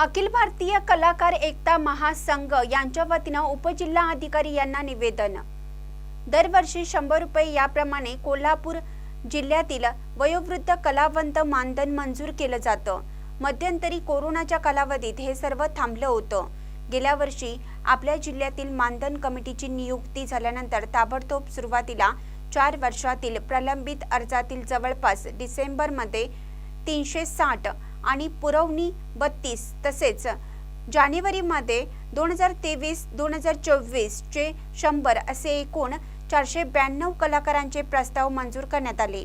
अखिल भारतीय कलाकार एकता महासंघ यांच्या वतीनं उपजिल्हा अधिकारी यांना निवेदन. दरवर्षी शंभर रुपये याप्रमाणे कोल्हापूर जिल्ह्यातील वयोवृद्ध कलावंत मानधन मंजूर केलं जातं. मध्यंतरी कोरोनाच्या कालावधीत हे सर्व थांबलं होतं. गेल्या वर्षी आपल्या जिल्ह्यातील मानधन कमिटीची नियुक्ती झाल्यानंतर ताबडतोब सुरुवातीला चार वर्षातील प्रलंबित अर्जातील जवळपास डिसेंबरमध्ये तीनशे साठ आणि पुरवणी बत्तीस तसेच जानेवारीमध्ये दोन हजार तेवीस दोन हजार चोवीसचे शंभर असे एकूण चारशे ब्याण्णव कलाकारांचे प्रस्ताव मंजूर करण्यात आले.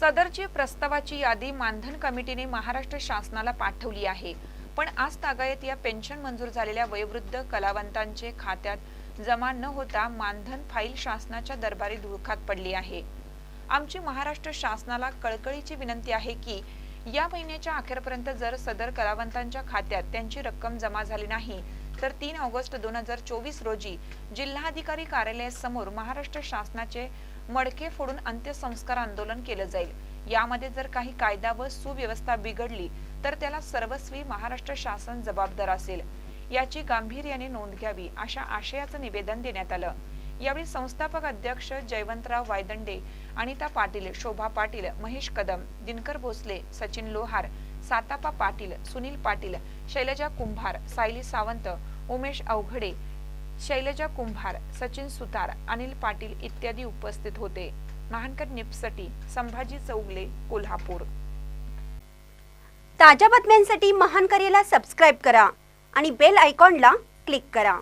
सदरची प्रस्तावाची यादी मानधन कमिटीने महाराष्ट्र शासनाला पाठवली आहे. पण आज तागायत या पेन्शन मंजूर झालेल्या वयोवृद्ध कलावंतांचे खात्यात जमा न होता मानधन फाईल शासनाच्या दरबारी धुळखात पडली आहे. आमची महाराष्ट्र शासनाला कळकळीची विनंती आहे की या महिन्याच्या अखेरपर्यंत जर सदर कलावंतांच्या खात्यात त्यांची रक्कम जमा झाली नाही तर तीन ऑगस्ट दोन हजार चोवीस रोजी जिल्हाधिकारी कार्यालयासमोर महाराष्ट्र शासनाचे मडके फोडून अंत्यसंस्कार आंदोलन केलं जाईल. यामध्ये जर काही कायदा व सुव्यवस्था बिघडली तर त्याला सर्वस्वी महाराष्ट्र शासन जबाबदार असेल. याची गांभीर्याने नोंद घ्यावी अशा आशयाचं निवेदन देण्यात आलं. यावेळी संस्थापक अध्यक्ष जयवंतराव वायदंडे अनिता पाटील शोभा पाटील महेश कदम दिनकर भोसले सचिन लोहार सातापा पाटील सुनील पाटील शैलजा कुंभार सायली सावंत उमेश अवघडे शैलजा कुंभार सचिन सुतार अनिल पाटील इत्यादी उपस्थित होते. महानकर निपसटी संभाजी चौगले कोल्हापूर. ताज्या बातम्यांसाठी महानकरेला सबस्क्राईब करा आणि बेल आयकॉनला क्लिक करा.